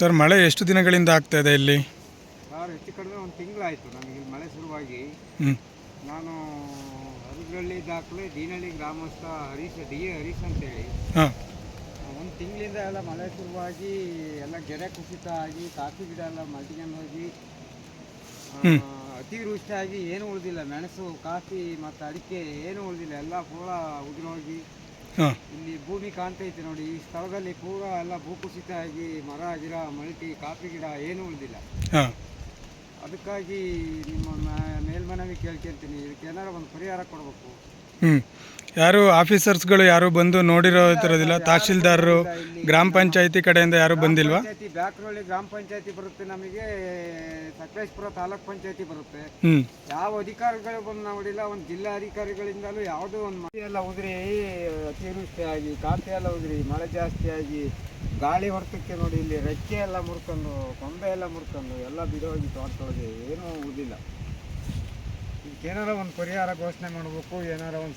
Sir ಮಳೆ ಎಷ್ಟು ದಿನಗಳಿಂದ ಆಗ್ತಾ ಇದೆ ಇಲ್ಲಿ? ಸರ್ ಹೆಚ್ಚು ಕಡಿಮೆ ಒಂದು ತಿಂಗಳಾಯಿತು. ನನಗೆ ಇಲ್ಲಿ ಮಳೆ ಶುರುವಾಗಿ. ಹ್ಞೂ ನಾನು ಹರಗಳ್ಳಿ ದಾಖಲೆ ದೀನಹಳ್ಳಿ ಗ್ರಾಮಸ್ಥ ಹರೀಶ್ ಡಿ ಎ ಹರೀಶ್ ಅಂತೇಳಿ. ಹಾಂ. ಒಂದು ತಿಂಗಳಿಂದ ಎಲ್ಲ ಮಳೆ ಶುರುವಾಗಿ ಎಲ್ಲ ಗೆರೆ ಕುಸಿತ ಆಗಿ ಕಾಫಿ ಗಿಡ ಎಲ್ಲ ಮಲ್ಟಿಕೊಂಡು ಹೋಗಿ ಹ್ಮ್. ಅತಿವೃಷ್ಟಿ ಆಗಿ ಏನು ಉಳಿದಿಲ್ಲ. ಮೆಣಸು ಕಾಫಿ ಮತ್ತು ಅಡಿಕೆ ಏನು ಉಳಿದಿಲ್ಲ. ಎಲ್ಲ ಪೂರ ಉದುರೋಗಿ ಹಾಂ. ಇಲ್ಲಿ ಭೂಮಿ ಕಾಣ್ತೈತೆ ನೋಡಿ ಈ ಸ್ಥಳದಲ್ಲಿ ಪೂರ ಎಲ್ಲ ಭೂಕುಸಿತ ಆಗಿ ಮರ ಗಿಡ ಮಲ್ಟಿ ಕಾಫಿ ಗಿಡ ಏನು ಉಳಿದಿಲ್ಲ. ಅದಕ್ಕಾಗಿ ನಿಮ್ಮ ಮೇಲ್ಮನವಿ ಕೇಳ್ಕೊಂತೀನಿ ಇದಕ್ಕೆ ಏನಾರ ಒಂದು ಪರಿಹಾರ ಕೊಡಬೇಕು. ಹ್ಞೂ ಯಾರು ಆಫೀಸರ್ಸ್ಗಳು ಯಾರು ಬಂದು ನೋಡಿರೋ ಇರೋದಿಲ್ಲ ತಹಶೀಲ್ದಾರರು ಗ್ರಾಮ ಪಂಚಾಯತಿ ಕಡೆಯಿಂದ ಯಾರು ಬಂದಿಲ್ವಾ? ಪಂಚಾಯತಿ ಬ್ಯಾಕ್ರಳ್ಳಿ ಗ್ರಾಮ ಪಂಚಾಯತಿ ಬರುತ್ತೆ ನಮಗೆ ಸಕಲೇಶ್ಪುರ ತಾಲೂಕ್ ಪಂಚಾಯತಿ ಬರುತ್ತೆ. ಹ್ಞೂ ಯಾವ ಅಧಿಕಾರಿಗಳು ಬಂದು ನೋಡಿಲ್ಲ ಒಂದು ಜಿಲ್ಲಾ ಅಧಿಕಾರಿಗಳಿಂದಲೂ ಯಾವುದೋ ಒಂದು ಮಳೆ ಎಲ್ಲ ಉದ್ರಿ ಅತಿವೃಷ್ಟಿ ಆಗಿ ಕಾಫಿ ಎಲ್ಲ ಉದ್ರಿ ಮಳೆ ಜಾಸ್ತಿ ಆಗಿ ಗಾಳಿ ಹೊರತಕ್ಕೆ ನೋಡಿ ಇಲ್ಲಿ ರೆಕ್ಕೆ ಎಲ್ಲ ಮುರ್ಕೊಂಡು ಕೊಂಬೆ ಎಲ್ಲ ಮುರ್ಕೊಂಡು ಎಲ್ಲ ಬಿಡೋಗಿ ತೋಟದೊಳಗೆ ಏನೂ ಉಳಿದಿಲ್ಲ ಇದಕ್ಕೇನಾರ ಒಂದು ಪರಿಹಾರ ಘೋಷಣೆ ಮಾಡಬೇಕು ಏನಾರ ಒಂದು